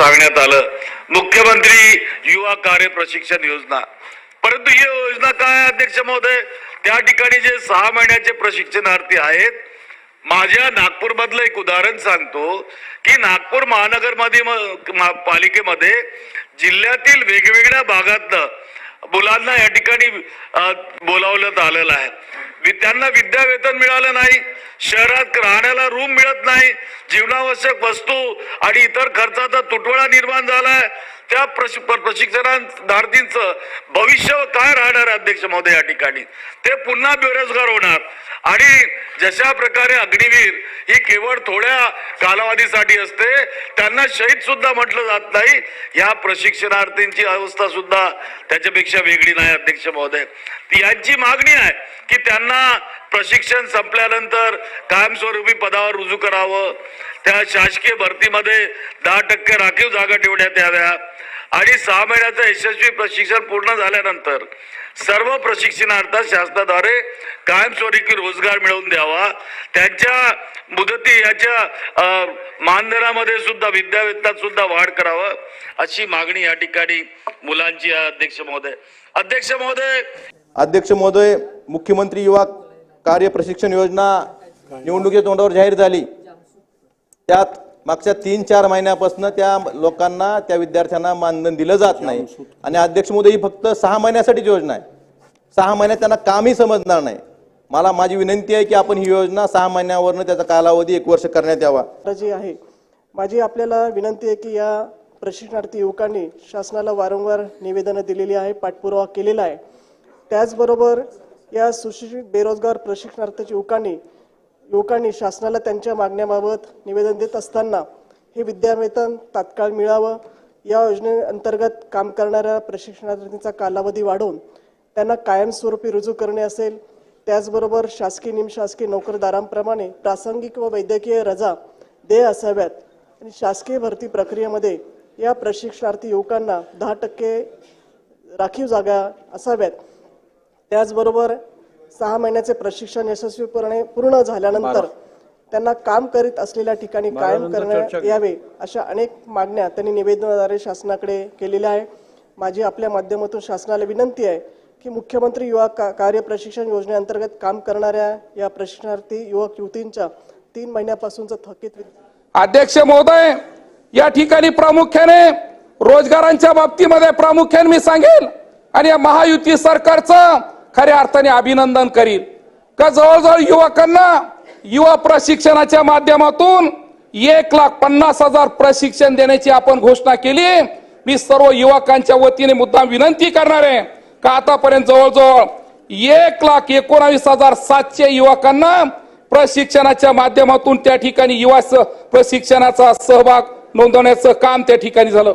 सांगण्यात आलं. मुख्यमंत्री युवा कार्य प्रशिक्षण योजना. परंतु ही योजना काय अध्यक्ष महोदय? त्या ठिकाणी जे सहा महिन्याचे प्रशिक्षणार्थी आहेत माझ्या नागपूर मधलं एक उदाहरण सांगतो की नागपूर महानगरमध्ये पालिकेमध्ये जिल्ह्यातील वेगवेगळ्या भागातनं मुलांना या ठिकाणी अ, बोलावण्यात आलेलं आहे. त्यांना विद्यावेतन मिळालं नाही शहरात राहण्याला रूम मिळत नाही जीवनावश्यक वस्तू आणि इतर खर्चाचा तुटवडा निर्माण झालाय. त्या प्रशिक्षणार्थींच प्रशिक्षणार्थींचं भविष्य काय राहणार अध्यक्ष महोदय या ठिकाणी? ते पुन्हा बेरोजगार होणार. आणि जशा प्रकारे अग्निवीर ही केवळ थोड्या कालावधीसाठी असते त्यांना शहीद सुद्धा म्हटलं जात नाही. या प्रशिक्षणार्थींची अवस्था सुद्धा त्याच्यापेक्षा वेगळी नाही अध्यक्ष महोदय. यांची मागणी आहे की त्यांना प्रशिक्षण संपल्यानंतर कायमस्वरूपी पदावर रुजू करावं. त्या शासकीय भरतीमध्ये दहा टक्के राखीव जागा ठेवण्यात याव्या. आणि सहा महिन्याचं यशस्वी प्रशिक्षण पूर्ण झाल्यानंतर सर्व प्रशिक्षणार्थात शासनाद्वारे कायमस्वरूपी रोजगार मिळवून द्यावा. त्यांच्या मुदती याच्या मानधनामध्ये सुद्धा विद्यावेतनात सुद्धा वाढ करावं. अशी मागणी या ठिकाणी मुलांची अध्यक्ष महोदय. अध्यक्ष महोदय. अध्यक्ष महोदय मुख्यमंत्री युवा कार्य प्रशिक्षण योजना निवडणुकीच्या तोंडावर जाहीर झाली. त्यात मागच्या तीन चार महिन्यापासून त्या लोकांना त्या विद्यार्थ्यांना मानधन दिलं जात नाही. आणि अध्यक्ष मोदी ही फक्त सहा महिन्यासाठीच योजना आहे. सहा महिन्यात त्यांना कामही समजणार नाही. मला माझी विनंती आहे की आपण ही योजना सहा महिन्यावरनं त्याचा कालावधी एक वर्ष करण्यात यावा. जी आहे माझी आपल्याला विनंती आहे की या प्रशिक्षणार्थी युवकांनी शासनाला वारंवार निवेदनं दिलेली आहे पाठपुरावा केलेला आहे. त्याचबरोबर या सुशिक्षित बेरोजगार प्रशिक्षणार्थी युवकांनी युवकांनी शासनाला त्यांच्या मागण्याबाबत निवेदन देत असताना हे विद्यावेतन तात्काळ मिळावं. या योजनेअंतर्गत काम करणाऱ्या प्रशिक्षणार्थींचा कालावधी वाढवून त्यांना कायमस्वरूपी रुजू करणे असेल. त्याचबरोबर शासकीय निमशासकीय नोकरदारांप्रमाणे प्रासंगिक व वैद्यकीय रजा देय असाव्यात. आणि शासकीय भरती प्रक्रियेमध्ये या प्रशिक्षणार्थी युवकांना दहा टक्के राखीव जागा असाव्यात. त्याचबरोबर सहा महिन्याचे प्रशिक्षण यशस्वीपणे पूर्ण झाल्यानंतर त्यांना काम करीत असलेल्या ठिकाणी कायम करण्यात यावे अशा अनेक मागण्या त्यांनी निवेदनाद्वारे शासनाकडे केलेल्या आहे माझी आपल्या माध्यमातून शासनाला विनंती आहे की मुख्यमंत्री युवा का कार्य प्रशिक्षण योजनेअंतर्गत काम करणाऱ्या या प्रशिक्षणार्थी युवक युवतींच्या तीन महिन्यापासूनचं थकीत अध्यक्ष महोदय या ठिकाणी प्रामुख्याने रोजगारांच्या बाबतीमध्ये प्रामुख्याने मी सांगेल. आणि या महायुती सरकारचं खऱ्या अर्थाने अभिनंदन करील का जवळजवळ युवकांना युवा प्रशिक्षणाच्या माध्यमातून एक लाख पन्नास हजार प्रशिक्षण देण्याची आपण घोषणा केली. मी सर्व युवकांच्या वतीने मुद्दाम विनंती करणार आहे. का आतापर्यंत जवळजवळ एक लाख एकोणावीस हजार सातशे युवकांना प्रशिक्षणाच्या माध्यमातून त्या ठिकाणी युवा प्रशिक्षणाचा सहभाग नोंदवण्याचं काम त्या ठिकाणी झालं.